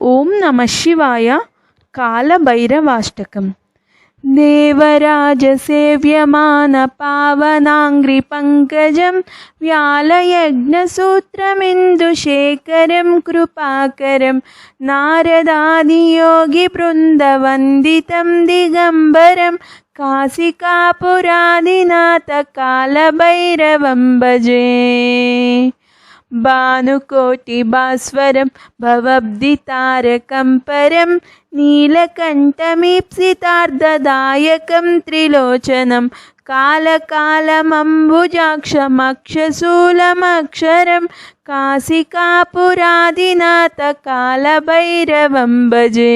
ఓం నమ శివాయ కాలభైరవాష్టకం देवराजसेव्यमानपावनाङ्घ्रिपङ्कजं व्यालयज्ञसूत्रमिन्दुशेखरं कृपाकरं नारदादियोगिवृन्दवन्दितं दिगम्बरं काशिकापुरादिनाथकालभैरवं भजे भानुकोटिभास्वरं भवब्धितारकं परं नीलकण्ठमीप्सितार्धदायकं त्रिलोचनं कालकालमम्बुजाक्षमक्षशूलमक्षरं काशिकापुरादिनाथकालभैरवं भजे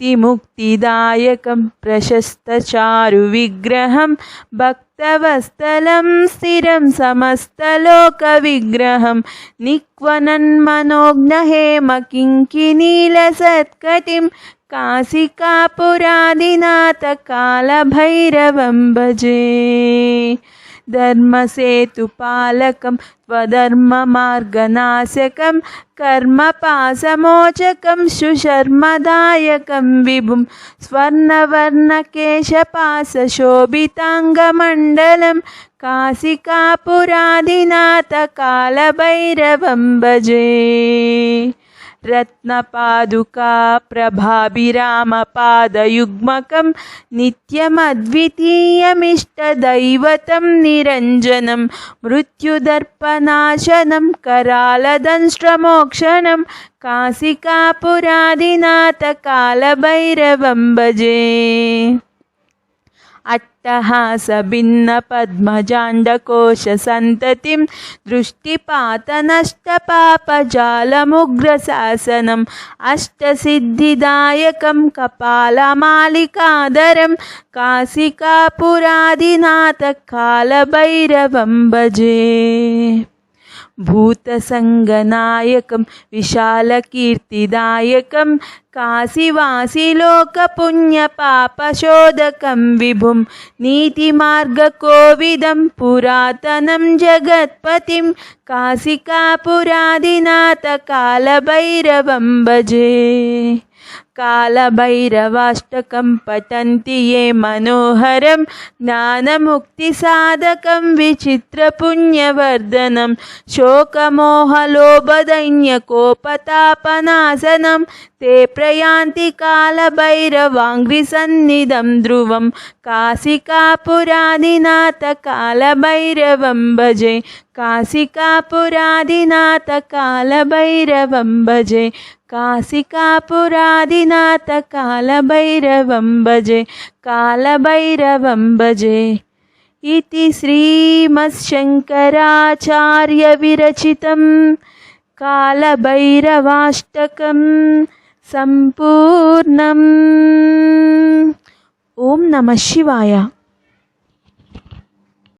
भुक्तिमुक्तिदायकं प्रशस्तचारुविग्रहं भक्तवत्सलं स्थिरं समस्तलोकविग्रहं निक्वनन्मनोज्ञहेमकिङ्किनीलसत्कटिं काशिकापुरादिनाथकालभैरवं भजे। धर्मसेतुपालकं त्वधर्ममार्गनाशकं कर्मपाशमोचकं सुशर्मदायकं विभुं स्वर्णवर्णकेशपाशशोभिताङ्गमण्डलं काशिकापुरादिनाथकालभैरवं भजे रत्नपादुका प्रभाभिरामपादयुग्मकं नित्यमद्वितीयमिष्टदैवतं निरञ्जनं मृत्युदर्पनाशनं करालदंष्ट्रमोक्षणं काशिकापुरादिनाथकालभैरवं भजे అట్టహాస భిన్న పద్మజాండకోశ సంతతిం దృష్టిపాత నష్ట పాపజాలముగ్ర శాసనం అష్టసిద్ధిదాయకం కపాలమాలికాదరం కాశికాపురాదినాథ కాలభైరవం భజే भूतसङ्गनायकं विशालकीर्तिदायकं काशिवासिलोकपुण्यपापशोधकं विभुं नीतिमार्गकोविदं पुरातनं जगत्पतिं काशिकापुरादिनाथकालभैरवं भजे कालभैरवाष्टकं पठन्ति ये मनोहरं ज्ञानमुक्तिसाधकं विचित्रपुण्यवर्धनं शोकमोहलोभदैन्यकोपतापनाशनं ते प्रयान्ति कालभैरवाङ्घ्रिसन्निधं ध्रुवं काशिकापुरादिनाथकालभैरवं भजे काशिकापुरादिनाथकालभैरवं भजे కాశికాపురాదినాథ కాలభైరవం భజే కాలభైరవం భజే. ఇది శ్రీమశంకరాచార్యవిరచితం కాలభైరవాష్టకం సంపూర్ణం. ఓం నమ శివాయ.